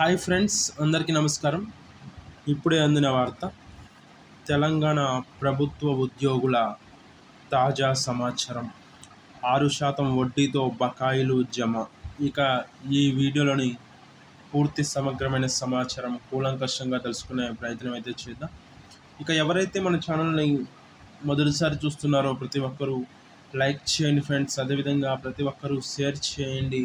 Hi friends అందరికీ నమస్కారం. ఇప్పుడే అందిన వార్త తెలంగాణ ప్రభుత్వ ఉద్యోగుల తాజా సమాచారం. ఆరు శాతం వడ్డీతో బకాయిలు జమ. ఇక ఈ వీడియోలోని పూర్తి సమగ్రమైన సమాచారం కూలంకషంగా తెలుసుకునే ప్రయత్నం అయితే చేద్దాం. ఇక ఎవరైతే మన ఛానల్ని మొదటిసారి చూస్తున్నారో ప్రతి ఒక్కరూ లైక్ చేయండి ఫ్రెండ్స్. అదేవిధంగా ప్రతి ఒక్కరూ షేర్ చేయండి.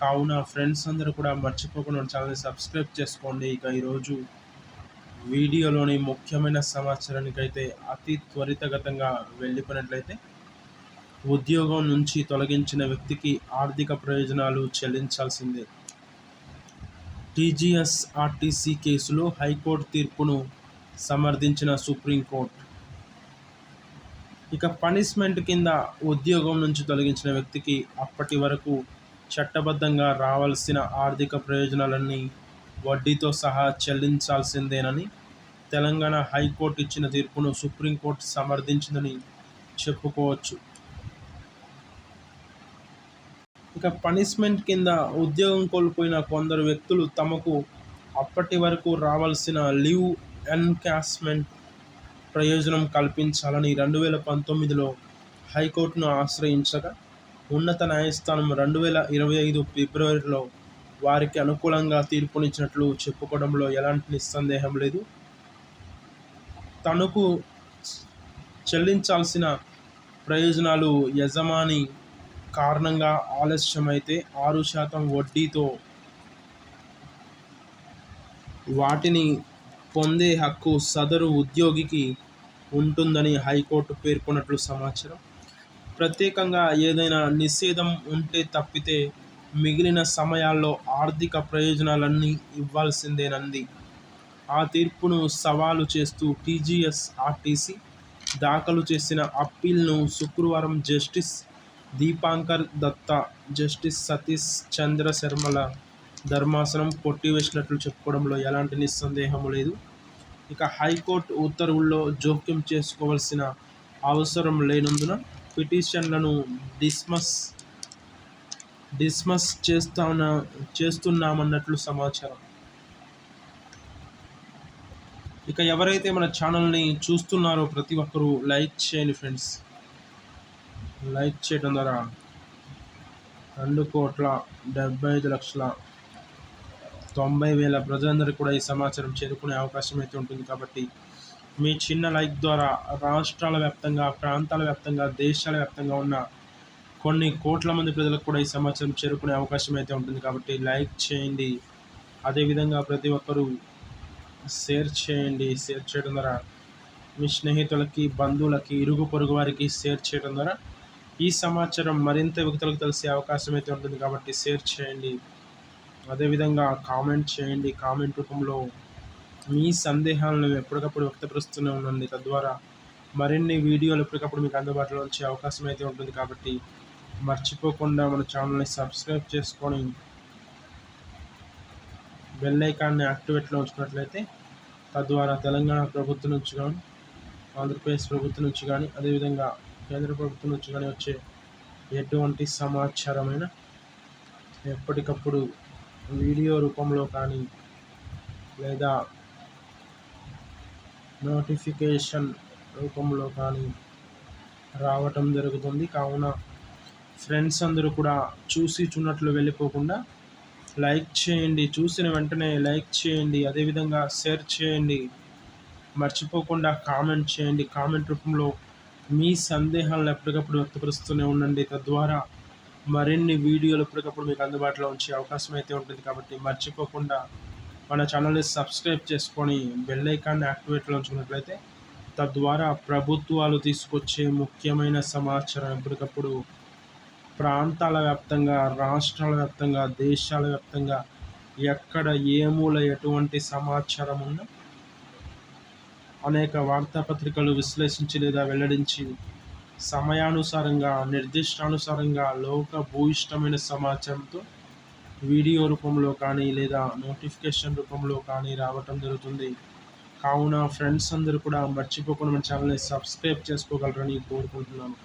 కావున ఫ్రెండ్స్ అందరూ కూడా మర్చిపోకుండా ఛానల్ని సబ్స్క్రైబ్ చేసుకోండి. ఇక ఈరోజు వీడియోలోని ముఖ్యమైన సమాచారానికి అయితే అతి త్వరితగతంగా వెళ్ళిపోయినట్లయితే ఉద్యోగం నుంచి తొలగించిన వ్యక్తికి ఆర్థిక ప్రయోజనాలు చెల్లించాల్సిందే. టీజీఎస్ ఆర్టీసీ కేసులో హైకోర్టు తీర్పును సమర్థించిన సుప్రీంకోర్టు. ఇక పనిష్మెంట్ కింద ఉద్యోగం నుంచి తొలగించిన వ్యక్తికి అప్పటి వరకు చట్టబద్ధంగా రావాల్సిన ఆర్థిక ప్రయోజనాలన్నీ వడ్డీతో సహా చెల్లించాల్సిందేనని తెలంగాణ హైకోర్టు ఇచ్చిన తీర్పును సుప్రీంకోర్టు సమర్థించిందని చెప్పుకోవచ్చు. ఇక పనిష్మెంట్ కింద ఉద్యోగం కోల్పోయిన కొందరు వ్యక్తులు తమకు అప్పటి వరకు రావాల్సిన లీవ్ ఎన్కాస్మెంట్ ప్రయోజనం కల్పించాలని రెండు వేల పంతొమ్మిదిలో హైకోర్టును ఆశ్రయించగా ఉన్నత న్యాయస్థానం రెండు వేల ఇరవై ఐదు ఫిబ్రవరిలో వారికి అనుకూలంగా తీర్పునిచ్చినట్లు చెప్పుకోవడంలో ఎలాంటి నిస్సందేహం లేదు. తనకు చెల్లించాల్సిన ప్రయోజనాలు యజమాని కారణంగా ఆలస్యమైతే ఆరు శాతం వడ్డీతో వాటిని పొందే హక్కు సదరు ఉద్యోగికి ఉంటుందని హైకోర్టు పేర్కొన్నట్లు సమాచారం. ప్రత్యేకంగా ఏదైనా నిషేధం ఉంటే తప్పితే మిగిలిన సమయాల్లో ఆర్థిక ప్రయోజనాలన్నీ ఇవ్వాల్సిందేనంది. ఆ తీర్పును సవాలు చేస్తూ టీజీఎస్ ఆర్టీసీ దాఖలు చేసిన అప్పీల్ను శుక్రవారం జస్టిస్ దీపాంకర్ దత్తా జస్టిస్ సతీష్ చంద్ర శర్మల ధర్మాసనం కొట్టివేసినట్లు చెప్పుకోవడంలో ఎలాంటి నిస్సందేహం లేదు. ఇక హైకోర్టు ఉత్తర్వుల్లో జోక్యం చేసుకోవాల్సిన అవసరం లేనందున పిటిషన్లను డిస్మస్ డిస్మస్ చేస్తాన చేస్తున్నామన్నట్లు సమాచారం. ఇక ఎవరైతే మన ఛానల్ని చూస్తున్నారో ప్రతి ఒక్కరూ లైక్ చేయండి ఫ్రెండ్స్. లైక్ చేయడం ద్వారా రెండు కోట్ల డెబ్బై ఐదు లక్షల తొంభై వేల ప్రజలందరికీ కూడా ఈ సమాచారం చేరుకునే అవకాశం అయితే ఉంటుంది కాబట్టి మీ చిన్న లైక్ ద్వారా రాష్ట్రాల వ్యాప్తంగా ప్రాంతాల వ్యాప్తంగా దేశాల వ్యాప్తంగా ఉన్న కొన్ని కోట్ల మంది ప్రజలకు కూడా ఈ సమాచారం చేరుకునే అవకాశం అయితే ఉంటుంది కాబట్టి లైక్ చేయండి. అదేవిధంగా ప్రతి ఒక్కరూ షేర్ చేయండి. షేర్ చేయడం ద్వారా మీ స్నేహితులకి బంధువులకి ఇరుగు పొరుగు వారికి షేర్ చేయడం ద్వారా ఈ సమాచారం మరింత వ్యక్తులకు తెలిసే అవకాశం అయితే ఉంటుంది కాబట్టి షేర్ చేయండి. అదేవిధంగా కామెంట్ చేయండి. కామెంట్ రూపంలో మీ సందేహాలను ఎప్పటికప్పుడు వ్యక్తపరుస్తూనే ఉండండి. తద్వారా మరిన్ని వీడియోలు ఎప్పటికప్పుడు మీకు అందుబాటులో వచ్చే అవకాశం అయితే ఉంటుంది కాబట్టి మర్చిపోకుండా మన ఛానల్ని సబ్స్క్రైబ్ చేసుకొని బెల్ ఐకాన్ని యాక్టివేట్లో ఉంచుకున్నట్లయితే తద్వారా తెలంగాణ ప్రభుత్వం నుంచి కానీ ఆంధ్రప్రదేశ్ ప్రభుత్వం నుంచి కానీ అదేవిధంగా కేంద్ర ప్రభుత్వం నుంచి కానీ వచ్చే ఎటువంటి సమాచారమైన ఎప్పటికప్పుడు వీడియో రూపంలో కానీ లేదా నోటిఫికేషన్ రూపంలో కానీ రావటం జరుగుతుంది. కావున ఫ్రెండ్స్ అందరూ కూడా చూసి చూన్నట్లు వెళ్ళిపోకుండా లైక్ చేయండి. చూసిన వెంటనే లైక్ చేయండి. అదేవిధంగా షేర్ చేయండి. మర్చిపోకుండా కామెంట్ చేయండి. కామెంట్ రూపంలో మీ సందేహాలను ఎప్పటికప్పుడు వ్యక్తపరుస్తూనే ఉండండి. తద్వారా మరిన్ని వీడియోలు ఎప్పటికప్పుడు మీకు అందుబాటులో ఉంచే అవకాశం అయితే ఉంటుంది. కాబట్టి మర్చిపోకుండా మన ఛానల్ని సబ్స్క్రైబ్ చేసుకొని బెల్ ఐకాన్ని యాక్టివేట్లో ఉంచుకున్నట్లయితే తద్వారా ప్రభుత్వాలు తీసుకొచ్చే ముఖ్యమైన సమాచారం ఎప్పటికప్పుడు ప్రాంతాల వ్యాప్తంగా రాష్ట్రాల వ్యాప్తంగా దేశాల వ్యాప్తంగా ఎక్కడ ఏ మూల ఎటువంటి సమాచారం ఉన్నా అనేక వార్తాపత్రికలు విశ్లేషించి లేదా వెల్లడించి సమయానుసారంగా నిర్దిష్టానుసారంగా లోక భూయిష్టమైన సమాచారంతో వీడియో రూపంలో కానీ లేదా నోటిఫికేషన్ రూపంలో కానీ రావటం జరుగుతుంది. కావున ఫ్రెండ్స్ అందరూ కూడా మర్చిపోకుండా మన ఛానల్ని సబ్స్క్రైబ్ చేసుకోగలరని కోరుకుంటున్నాను.